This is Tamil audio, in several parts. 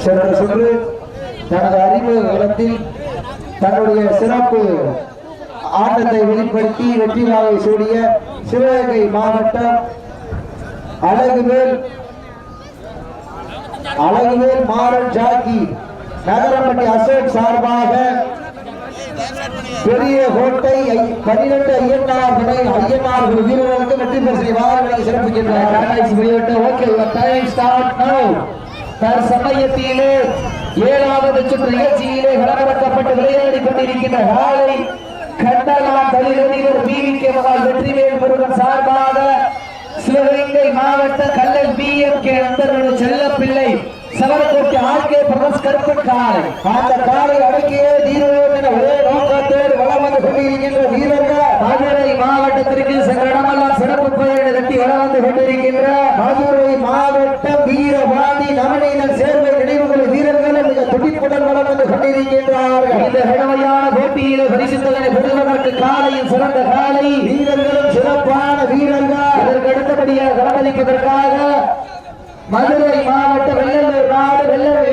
சென்ற சுற்று தனது அறிவு இடத்தில் தன்னுடைய சிறப்பு ஆட்டத்தை வெளிப்படுத்தி வெற்றி நாளை சூடிய சிவகங்கை மாவட்டம் அழகுவேல் அழகுவேல் மாறன் ஜாக்கி நகரப்பட்டி அசோக் சார்பாக பெரிய கோட்டை ஐ- பன்னிரண்டு ஐயனார் படை ஐயனார் வீரர்களுக்கு வெற்றி பரிசை வாகனங்களை சிறப்பிக்கின்றனர் ஓகே டைம் ஸ்டார்ட் நவ் தற்சமயத்திலே ஏழாவது சுற்று நிகழ்ச்சியிலே வளர்க்கப்பட்டு விளையாடி கொண்டிருக்கின்ற காலை கண்டலா தலைவர் P V K Mahal Vetrivel Murugan சார்பாக சிவகங்கை மாவட்ட கல்லல் பி எம் கே நண்பர்களுடைய செல்லப்பிள்ளை சவரக்கோட்டை ஆர் கே பிரதஸ் கருப்பன் காலை. அந்த காலை அடக்கியே தீரோடு ஒரே நோக்கத்தோடு வளம் வந்து கொண்டிருக்கின்ற வீரர்கள் மதுரை மாவட்டத்திற்கு சென்ற இடமெல்லாம் சிறப்பு பெயரை தட்டி வளம் வந்து கொண்டிருக்கின்ற மதுரை மாவட்டம் வீரபாண்டி நவநீதன் சேர்வை நினைவுகள் வீரர்கள் மிக துடிப்புடன் இந்த கடமையான போட்டியிலே பெறுவதற்கு காலையும் சிறந்த காலை. வீரர்களும் சிறப்பான வீரர்கள். அதற்கு அடுத்தபடியாக கடமளிப்பதற்காக மதுரை மாவட்ட வெள்ளலூர் நாடு வெள்ளலூர்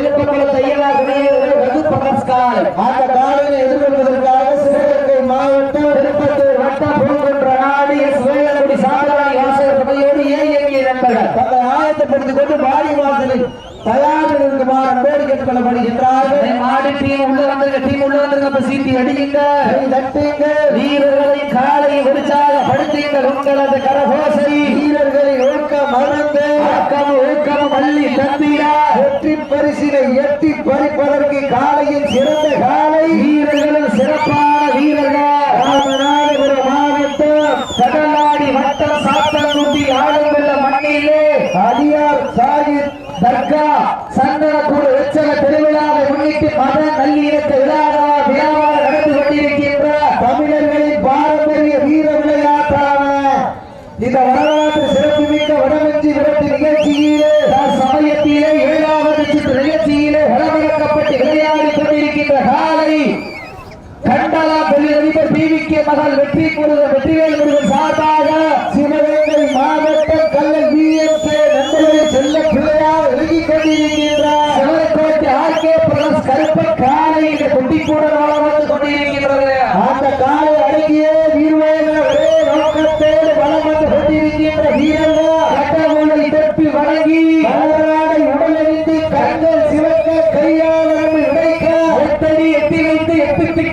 ரகு பகஸ்கால் அந்த எதிர்கொள்வதற்காக சிவகங்கை மாவட்டம் திருப்பத்தூர் வட்டம் பூங்குன்ற நாடு எஸ். வேலங்குடி சாதனை வாசகர் சபையோடு ஏஎங்கே நண்பர்கள். தங்களை ஆயத்தப்படுத்திக் கொண்டு பாடி வாசலில் தயாரில் அன்போடு கேட்டுக்கொள்ளப்படுகின்றார்கள் மாடு டீம் உள்ள வந்துருங்க டீம் உள்ள வந்துருங்க இப்ப சீட்டி அடியுங்க தட்டுங்க. வீரர்களை காலை உற்சாகப்படுத்துகின்ற உங்களது கரகோசை. வீரர்களை ஒழுக்க மறந்து ஆக்கம் ஊக்கம் பள்ளி தந்திரா வெற்றி பரிசினை எட்டி பறிப்பதற்கு காலையில் சிறந்த காலை. வீரர்களும் சிறப்பான இந்த வரலாற்று சிறப்புமிக்க வடமஞ்சி விரட்டு நிகழ்ச்சியிலே சமயத்திலே ஏழாவது சுற்று நிகழ்ச்சியிலே வளமிழக்கப்பட்டு விளையாடி கொண்டிருக்கின்ற காலை கண்டலா தொழிலதிபர் பி வி கே மகள் வெற்றி முருகன் வெற்றி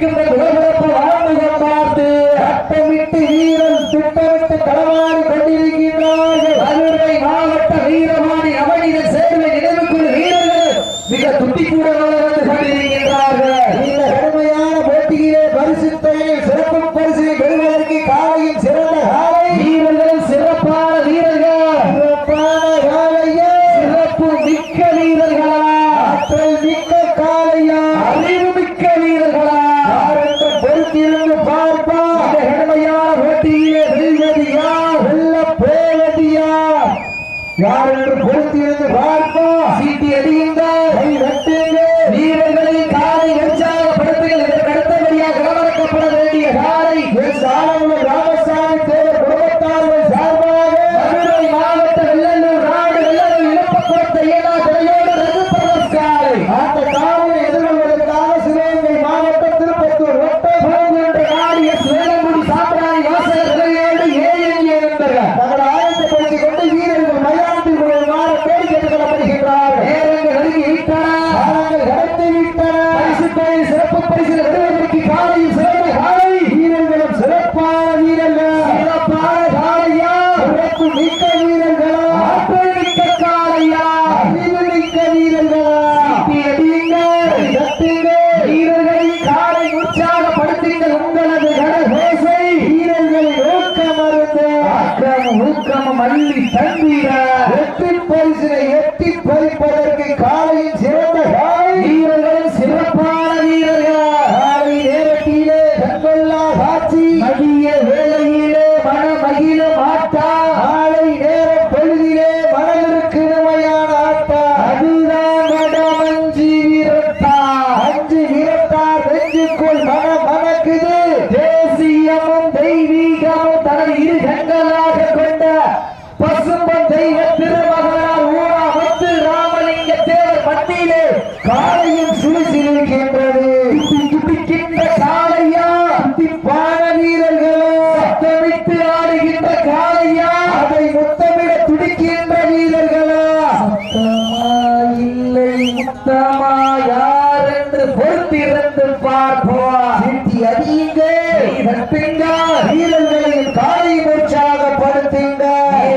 எட்டு திக்கின்ற யார் என்று பொறுத்திருந்து பார்ப்பா சீட்டி அடியுங்கள் கை தட்டுங்க வீரர்களை காலை உற்சாகப்படுத்துங்கள் இதற்கு அடுத்தபடியாக கவனிக்கப்பட வேண்டிய காலை என் சாலமுடன் ராமசாமி தேவர் குடும்பத்தார்கள் சார்பாக மதுரை மாவட்ட வெள்ளலூர் நாடு வெள்ளலூர் இழப்பக்குளத்தை ஏழா துறையோடு ரகு பிரதஸ் காலை அந்த காலையை எதிர்கொள்வதற்காக சிவகங்கை மாவட்டம் திருப்பத்தூர் வட்டம் பூங்குன்ற நாடு எஸ் வேலங்குடி சாம்பிராணி வாசகர் துறையோடு ஏஎன்ஏ நண்பர்கள் தங்களை ஆயத்தப்படுத்திக் கொண்டு வீரர்கள் மைதானத்தில் கொள்ளுமாறு கோரி கேட்டுக்கொள்ளப்படுகின்றார்கள் நேரங்கள் நெருங்கி விட்டன காலங்கள் கடத்தி விட்டன பரிசு தொகை சிறப்பு பரிசு வருவதற்கு காலையில் சிறந்த காலை வீரர்களும் சிறப்பான வீரர்கள் சிறப்பான காலையா சிறப்பு மிக்க வீரர்களா ஆற்றல் மிக்க காலையா அறிவு மிக்க வீரர்களா சீட்டி அடியுங்கள் தட்டுங்க வீரர்களின் காலை உற்சாகப்படுத்துங்கள் உங்களது கடகோசை வீரர்களின் ஊக்கம் அருந்து ஆக்கம் ஊக்கம் மல்லி தந்திர வெற்றி பரிசினை எட்டி பறிப்பதற்கு காலையின் சிறந்த காலை வீரர்கள் சிறப்பான வீரர்கள் காலை நேரத்திலே கண்கொள்ளா காட்சி. மதிய வேளையிலே மன மகிழ மாட்டா. காலை நேர பொழுதிலே மனதிற்கு இனிமையான ஆட்டா. அதுதான் வடமஞ்சி விரட்டா அஞ்சு வீரத்தார் நெஞ்சுக்குள் மன மணக்குது. தேசியமும் தெய்வீகமும் தனது இரு கண்களாக கொண்ட பசும்பன் தெய்வ முத்தமா யார் என்று பொறுத்திருந்து பார்ப்போம் சிட்டி அறியுங்க. தட்டுங்க வீரர்களையும் காலை உற்சாகப்படுத்துங்க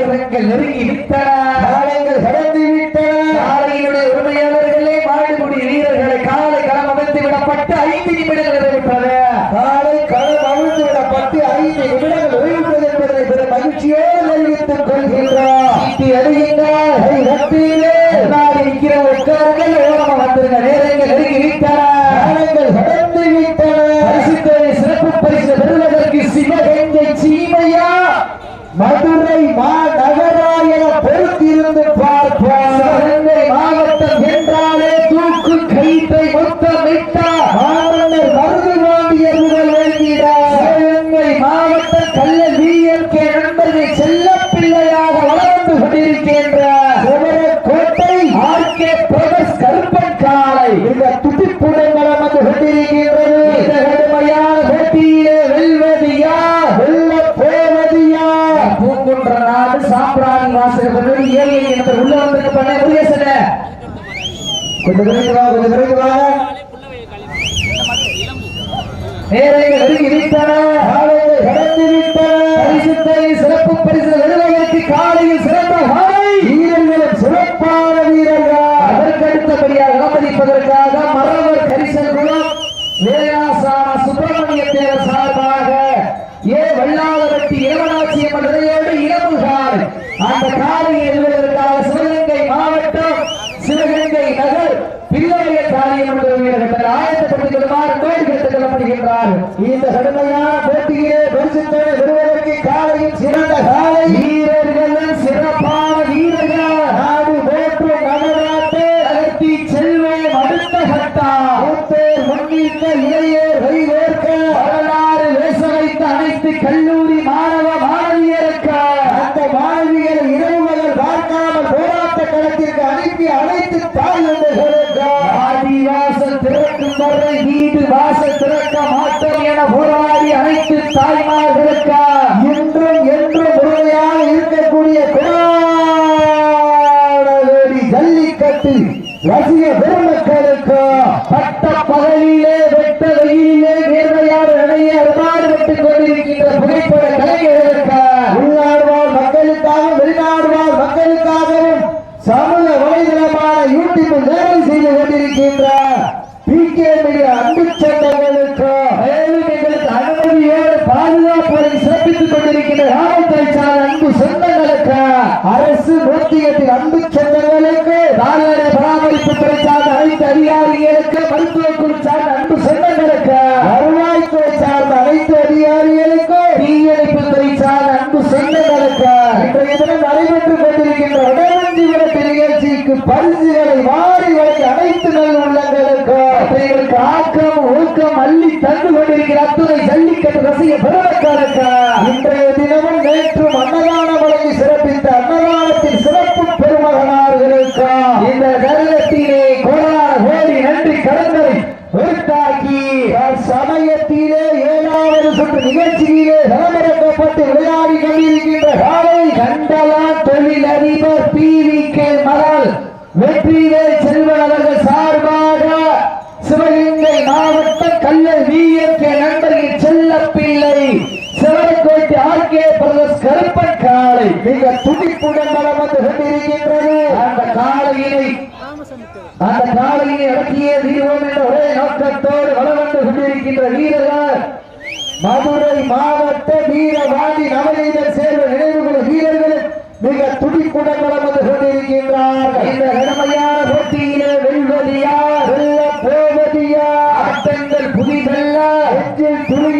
வீரர்கள் நெருங்கி விட்டன காலைகள் கடந்து விட்டன காளையினுடைய உரிமையாளர்களே மாடுபடி வீரர்களை காலை களம் அமைத்து விடப்பட்டு ஐந்து நிமிடங்கள் நிறைவேற்றது காலை களம் அவிழ்த்து விடப்பட்டு ஐந்து நிமிடங்கள் ஓய்வுறது என்பதை பெரும் மகிழ்ச்சியோடு அறிவித்துக் கொள்கின்றார் சீட்டி அடியுங்கள் கை தட்டிலே முன்னாடி நிற்கிற உட்காருங்கள் ஓரமா வந்துருங்க நேரங்கள் நெருங்கி விட்டன காலைகள் கடந்து விட்டன பரிசுத்தனை சிறப்பு பரிசு பெறுவதற்கு சிவகங்கை சீமையா மதுரை மாநகராயன பொறுத்திருந்து பார்ப்போம் சிவகங்கை மாவட்டம் என்றாலே தூக்கு கைத்தை மொத்தமிட்டார் மாமன்னர் மருது பாண்டியர்கள் வேண்டினார் சிவகங்கை மாவட்டம் கல்லல் விஎம்கே நண்பர்கள் செல்ல பிள்ளையாக வளர்ந்து கொண்டிருக்கின்ற கோட்டை ஆர்கே பிரதர்ஸ் கருப்பன் காலை இந்த துடிப்புடன் வளம் வந்து கொண்டிருக்கின்றது இந்த கடுமையான போட்டியிலே வெல்வது யார் வெல்ல போவது யார் பூங்குன்ற நாடு சாம்பிராணி வாசகர் ஏழை என்ற பண்ண முருகேசன கொஞ்சம் விரைந்து வா கொஞ்சம் விரைந்து வா. நெருங்கி கடந்து பரிசுத்தை சிறப்பு பரிசு வெறுவதற்கு காலையில் சிறந்த காலை வீரர்களும் சிறப்பான வீரர்கள். அதற்கு அடுத்தபடியாக வருகின்றார். இந்த கடுமையான போட்டியிலே பரிசுத்தனை பெறுவதற்கு காலையில் சிறந்த காலை. வீரர்கள் சிறப்பான வீரர்கள் நாடு போற்று நகராட்டு அகத்தி செல்வம் அடுத்த கட்டா. மூத்தோர் முன்னிட்ட இளையோர் வைகோர்க்க வரலாறு வேச வைத்த அனைத்து கல்லூரி மாணவ மாணவியருக்கு அந்த மாணவிகள் இரவு பார்க்காமல் போராட்ட களத்திற்கு அனுப்பி அனைத்து தாய் தாய்மார்களுக்கு? இன்றும் என்றும் உறுதியாக இருக்கக்கூடிய கொடாடி ஜல்லிக்கட்டு ரசிக பெருமக்களுக்கு? பட்ட பகலிலே வெட்ட வெயிலே நேர்மையான நிலையை அருமாறுபட்டுக் கொண்டிருக்கின்ற புகைப்பட கலைஞர்களுக்கு? உள்நாடுவாழ் மக்களுக்காக வெளிநாடு வாழ் மக்களுக்காகவும் சமூக வலைதளமான யூடியூப் வேலை செய்து கொண்டிருக்கின்ற பி கே மீடியா அன்பு சட்டங்களுக்கு சிறப்பித்துக் கொண்டிருக்கின்ற காவல்துறை சார் அன்பு சொந்தங்களுக்கு அரசு நூத்தியத்தில் அன்பு சொந்தங்களுக்கு கால்நடை பராமரிப்பு துறை சார்ந்த அனைத்து அதிகாரிகளுக்கு மருத்துவ சார்ந்த அன்பு சொந்தங்களுக்கு வருவாய்த்துறை சார்ந்த அனைத்து அதிகாரிகளுக்கும் தீயணைப்பு துறை சார்ந்த அன்பு சொந்தங்களுக்கு இன்றைய தினம் நடைபெற்றுக் கொண்டிருக்கின்ற உடனடி விளக்கு நிகழ்ச்சிக்கு பரிசுகளை மாறி வழங்கி அனைத்து நல் உள்ளங்களுக்கு ஆக்கம் ஊக்கம் அள்ளி தந்து கொண்டிருக்கிற அத்துறை ஜல்லிக்கட்டு ரசிக பெருமக்களுக்கு இன்றைய தினமும் நேற்றும் அன்னதானம் வழங்கி சிறப்பித்த அன்னதானத்தின் சிறப்பு பெருமகனார்களுக்கு இந்த தருணத்திலே கோடான கோடி நன்றி கடன்களை உருத்தாக்கி சமயத்திலே ஏழாவது சுற்று நிகழ்ச்சியிலே நிலமரக்கப்பட்டு விளையாடி கொண்டிருக்கின்ற காலை கண்டலா தொழிலதிபர் பி வி கே மகள் வெற்றிவேல் செல்வன் அவர்கள் சார்பாக சிவகங்கை மாவட்டம் கல்லல் விஎம்கே நண்பர்கள் செல்ல பிள்ளை சிவகோட்டை ஆர்கே பிரதர்ஸ் கருப்பன் காளை மிக துடிப்புடன் வளம் வந்து கொண்டிருக்கின்றது அந்த காளையினை அந்த காளையினை அடக்கியே தீர்வோம் என்ற ஒரே நோக்கத்தோடு வளம் வந்து கொண்டிருக்கின்ற வீரர்கள் மதுரை மாவட்ட வீரவாதி நவநீதன் சேர்ந்த நினைவுகள் வீரர்கள் மிக துடிப்புடன் வளம் வந்து கொண்டிருக்கின்றார்கள். இந்த கடமையான போட்டியிலே வெல்வது யார் வெல்ல போவது யார்? புதிதல்ல. துணி